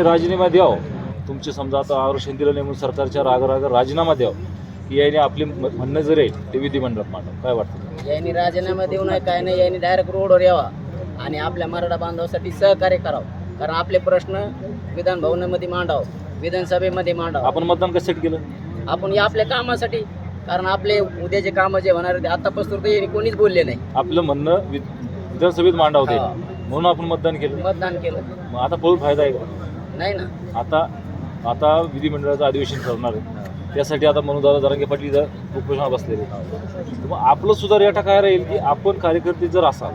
राजीनामा द्याव. तुमचे समजा आता आर शिंदेला नेमून सरकारच्या राग राग राजीनामा द्याव. की याने आपले म- म्हणणं जर आहे ते विधिमंडळात मांडव. काय वाटतं यांनी राजीनामा देऊ नये काय नाही यांनी डायरेक्ट रोडवर यावा. आणि आपल्या मराठा बांधवासाठी सहकार्य करावं. कारण आपले प्रश्न विधान भवनामध्ये मांडावं विधानसभेमध्ये मांडावं. आपण मतदान कशासाठी केलं? आपण या आपल्या कामासाठी. कारण आपले उद्याचे कामं जे होणार ते आतापासून तर यांनी कोणीच बोलले नाही. आपलं म्हणणं विधानसभेत मांडावते. म्हणून आपण मतदान केलं. मतदान केलं. मग आता पळून फायदा आहे का? नाही ना. आता आता विधिमंडळाचं अधिवेशन ठरणार आहे. त्यासाठी आता म्हणून दादा जरांगे पाटील इथं उपोषणाला बसलेले मग आपलं सुद्धा रेटा काय राहील की आपण कार्यकर्ते जर असाल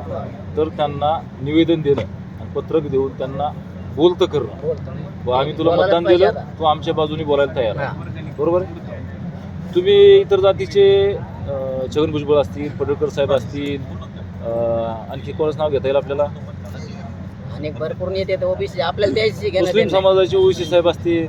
तर त्यांना निवेदन देणं आणि पत्रक देऊन त्यांना बोलतं करणं. बोलतो व आम्ही तुला मतदान पाहिजे दिलं आता. तू आमच्या बाजूने बोलायला तयार आहे. हा. बरोबर आहे? तुम्ही इतर जातीचे अं, छगन भुजबळ असतील पडळकर साहेब असतील अं, आणखी कोणाचं नाव घेता येईल आपल्याला? आणि भरपूर नेते ओबीसी आपल्याला द्यायची घेणं मुस्लिम देणं समाजाचे ओवीसी साहेब असतील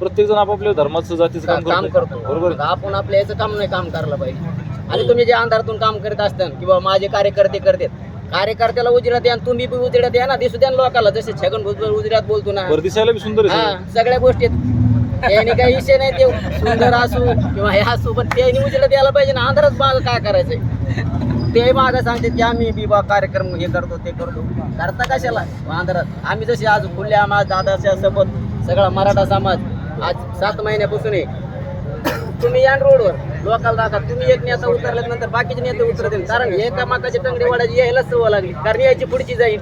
प्रत्येक जण आपापल्या धर्माचं जातीचं काम काम करतो. बरोबर. आपण आपल्या याचं काम नाही काम करायला पाहिजे. आणि तुम्ही जे अंधारातून काम करत असताना किंवा माझे कार्यकर्ते करतात. कार्यकर्त्याला उजिरा द्या आणि तुम्ही बी उजिरा द्या ना दिसू द्या ना लोकांना जसे छगन भुजबळ उजिरात बोलतो ना. परदेशाला बी सुंदर आहे हा सगळं. सगळ्या गोष्टी आहेत. याने काही विषय नाही ते सुंदर असू किंवा हे असू पण ते उजेड द्यायला पाहिजे ना. अंधारच माग काय करायचंय? ते माझं सांगते की आम्ही बिबा कार्यक्रम हे करतो ते करतो. करता कशाला? अंधारात आम्ही जसे आज खुल्या माझ दादाच्या सोबत सगळा मराठा समाज आज सात महिन्यापासून आहे. तुम्ही या रोडवर लोकल दाखवा. तुम्ही एक नेता उतरल्यात नंतर बाकीचे नेते उतरतील. कारण एकामाकाचे टंगडी वाढायची यायलाच सवय लागली. कारण यायची पुढची जाईल.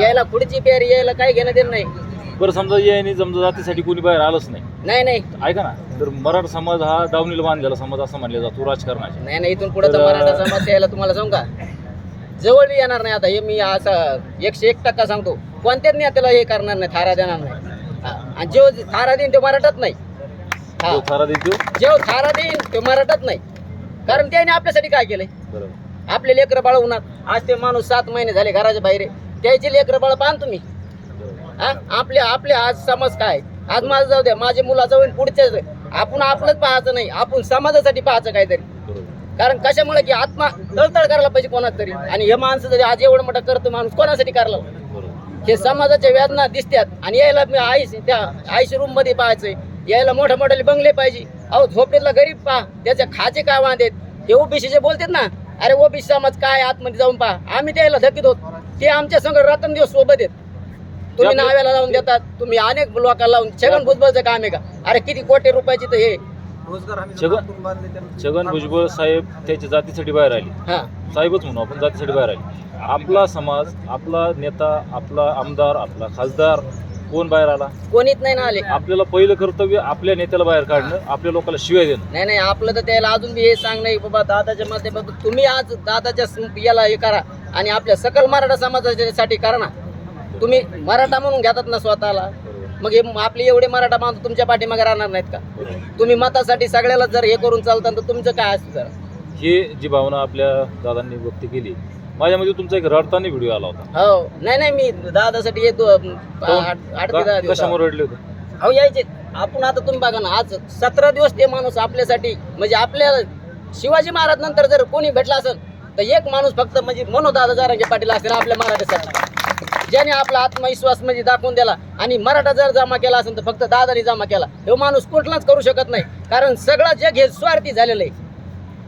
यायला पुढची पेर यायला काही घेणं देणं नाही. बरं समजा याने समजा जातीसाठी कोणी बाहेर आलंच नाही. नाही नाही. ऐका ना तर मराठा समाज हा दावणीला बांधलेला समाज असं मानला जातो राजकारणाच्या नाही नाही इथून पुढे तर तर- मराठा समाज यायला तुम्हाला सांगू का? जवळ बी येणार नाही आता हे मी असं एकशे एक टक्का सांगतो. कोणत्याच नेत्याला हे करणार नाही थारा देणार नाही. हा. आणि जो थारा देईन तो मराठात नाही. हा. जो थारा देतो जो थारा देईन तो मराठात नाही. कारण त्याने आपल्यासाठी काय केलंय? बरोबर. आपले लेकरं बाळ होणार. आज ते माणूस सात महिने झाले घराच्या बाहेर आहे. त्याचे लेकरं बाळ पाहन तुम्ही. आपले आपले आज समाज काय? आज माझं जाऊ द्या माझे मुलाचं होईल पुढच्याच आपण आपलंच पाहायचं नाही आपण समाजासाठी पाहायचं काहीतरी. कारण कशामुळे की आत्मा तळतळ करायला पाहिजे कोणाच तरी. आणि हे माणसं जरी आज एवढं मोठं करतो माणूस कोणासाठी करायला हे समाजाच्या वेदना दिसतात आणि यायला मी आई त्या आईशी रूममध्ये पाहायचंय. यायला मोठ्या मोठ्याले बंगले पाहिजे. अहो झोपडीतला गरीब पहा. त्याचे खाचे काय वांदेत? हे ओबीसीचे बोलतात ना? अरे ओबीसी समाज काय? आतमध्ये जाऊन पहा. आम्ही त्याला धकीत होत ते आमच्या संग रतन दिवस सोबत आहेत. तुम्ही नाव्याला लावून देतात. तुम्ही अनेक लोकांना लावून छगन भुजबळचं काम आहे का? अरे किती कोटी रुपयाची तर हे. छगन छगन भुजबळ साहेब त्याच्या जातीसाठी बाहेर आले. हा. साहेबच म्हणू आपण जातीसाठी बाहेर आले. आपला समाज आपला नेता आपला आमदार आपला खासदार कोण बाहेर आला? कोणीच नाही ना आले. आपल्याला पहिलं कर्तव्य आपल्या नेत्याला बाहेर काढणं आपल्या लोकांना शिवाय देणं. नाही नाही आपलं तर त्याला अजून बी हे सांग नाही बाबा दादाच्या माध्यमातून तुम्ही आज दादाच्या याला हे करा आणि आपल्या सकल मराठा समाजासाठी करा ना. तुम्ही मराठा म्हणून घेतात ना स्वतःला. मग हे आपले एवढे मराठा बांधव तुमच्या पाठीमागे राहणार नाहीत का? तुम्ही मतासाठी सगळ्याला जर हे करून चालता तर तुमचं काय असतं जरा? हे जी भावना आपल्या दादांनी व्यक्त केली माझ्यामध्ये तुमचा एक रडताना व्हिडिओ आला होता. हो. नाही नाही मी दादासाठी येतो. आठ आठ ते दहा का- दिवस. कशामुळे रडले होते? अहो यायचे. आपण आता तुम्ही बघा ना आज सतरा दिवस ते माणूस आपल्यासाठी म्हणजे आपल्या शिवाजी महाराज नंतर जर कोणी भेटला असेल तर एक माणूस फक्त म्हणजे मनोदादा जारांगे पाटील असेल आपल्या मराठीसाठी. ज्याने आपला आत्मविश्वास म्हणजे दाखवून दिला आणि मराठा जर जमा केला असेल तर फक्त दादानी जमा केला हे माणूस कुठलाच करू शकत नाही. कारण सगळं जग हे स्वार्थी झालेलं आहे.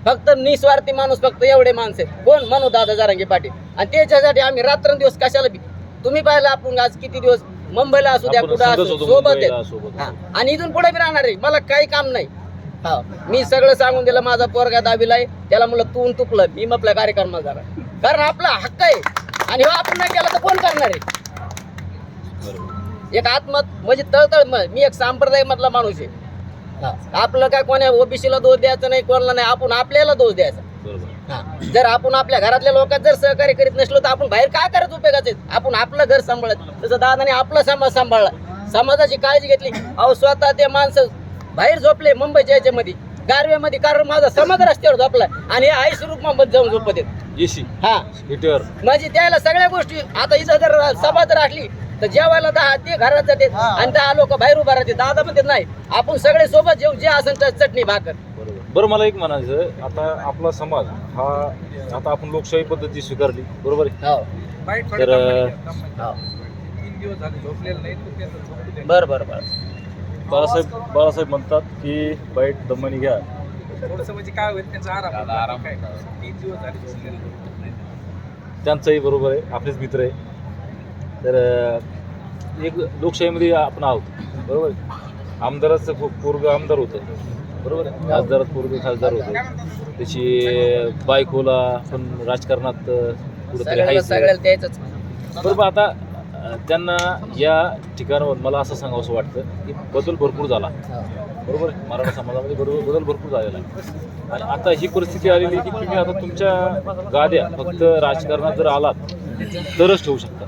फक्त निस्वार्थी माणूस फक्त एवढे माणसं कोण? म्हणू दादा जारांगे पाटील. आणि त्याच्यासाठी आम्ही रात्रंदिवस कशाला बी तुम्ही पाहिलं आपण आज किती दिवस मुंबईला असू द्या कुठं असू सोबत मुंबईला, आहेत. सोबत. हा. आणि इथून पुढे बी राहणार आहे. मला काही काम नाही. हा. मी सगळं सांगून दिलं माझा पोरगा दाबीला आहे. त्याला म्हणलं तू तुकलं मी आपल्या कार्यक्रमाला जाणार कारण आपला हक्क आहे. आणि हो आपण नाही केला तर कोण करणार आहे? एक आत्मत म्हणजे तळतळ म- मी एक संप्रदाय मधला माणूस आहे. आपलं काय कोण्या ओबीसीला दोष द्यायचा नाही कोणाला नाही आपण आपल्याला दोष द्यायचा. जर आपण आपल्या घरातल्या लोकांना जर सहकार्य करीत नसलो तर आपण बाहेर काय करत उपयोगाचे आपण आपलं घर सांभाळत. तसं दादाने आपला समाज सांभाळला. समाजाची काळजी घेतली. अहो स्वतः ते माणसं बाहेर झोपले मुंबईच्या याच्यामध्ये. गारव्यामध्ये कारण माझा समाज रस्त्यावर झोपला आणि हे आईस रूपमध्ये जाऊन झोपत आहेत. एसी हा. हिटर म्हणजे त्याला सगळ्या गोष्टी आता इथं जर सभा जर असली तर जेवायला दहा ते घरात जाते आणि दहा लोक बाहेर उभा राहते. दादा म्हणते नाही आपण सगळे सोबत जेऊ जे असेल तर चटणी भाकर. बरोबर. बरं मला एक म्हणायचं आता आपला समाज हा आता आपण लोकशाही पद्धती स्वीकारली. बरोबर आहे? हो. तर हो. बरं बरं बरं. बाळासाहेब बाळासाहेब म्हणतात की बाईट दमनी घ्या. थोडंसं म्हणजे काय होईल त्यांचा आराम होईल. बाकी काय? तीन दिवस झाले झोपलेलं नाही. त्यांचंही बरोबर आहे आपलेच मित्र आहे. तर अं, एक लोकशाहीमध्ये आपण आहोत बरोबर आहे? आमदाराचं पो- पोरगं आमदार होतं बरोबर आहे? खासदारात पोरगं खासदार होतं. त्याची बायकोला पण राजकारणात अं, कुठंतरी सगळ्याला आहेच सगळ्याला द्यायचंच. बरोबर आता त्यांना या ठिकाणावर मला असं सांगावं वाटतं की बदल भरपूर झाला. बरोबर मराठा समाजामध्ये बरोबर बदल भरपूर झालेला आहे. आणि आता ही परिस्थिती आलेली आहे की तुम्ही आता तुमच्या गाद्या फक्त राजकारणात जर आलात तरच ठेवू शकता.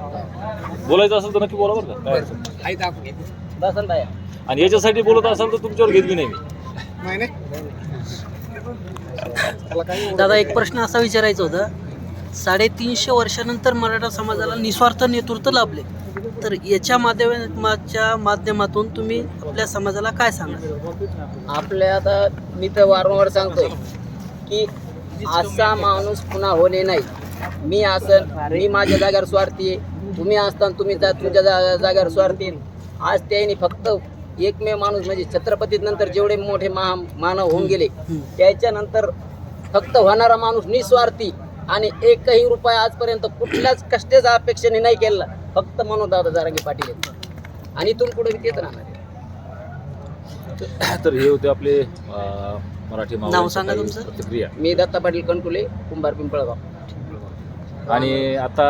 बोलायचं असेल तर नक्की बोला बरं का. काय आणि याच्यासाठी बोलत असाल तर तुमच्यावर घेतली नाही मी. नाही नाही. दादा एक प्रश्न असा विचारायचा होता. साडेतीनशे वर्षानंतर मराठा समाजाला निस्वार्थ नेतृत्व लाभले. तर याच्या माध्यमाच्या माध्यमातून तुम्ही आपल्या समाजाला काय सांगाल? आपल्या आता मी तर वारंवार सांगतोय की असा माणूस पुन्हा होणे नाही. मी असन मी माझ्या जागेवर स्वार्थी तुम्ही असताना तुम्ही जा तुमच्या जागेवर स्वार्थी. आज त्यांनी फक्त एकमेव माणूस म्हणजे छत्रपती नंतर जेवढे मोठे महा मानव होऊन गेले त्याच्यानंतर फक्त होणारा माणूस निस्वार्थी. आणि एकही रुपया आजपर्यंत कुठल्याच कष्टाच्या अपेक्षेने नाही केला फक्त मनोदादा जारांगे पाटील आहेत. आणि इथून पुढे मी तेच राहणार आहे. तर हे होते आपले मराठी नाव सांगा तुमचं? प्रतिक्रिया मी दत्ता पाटील कणकुले कुंभार पिंपळगाव आणि आता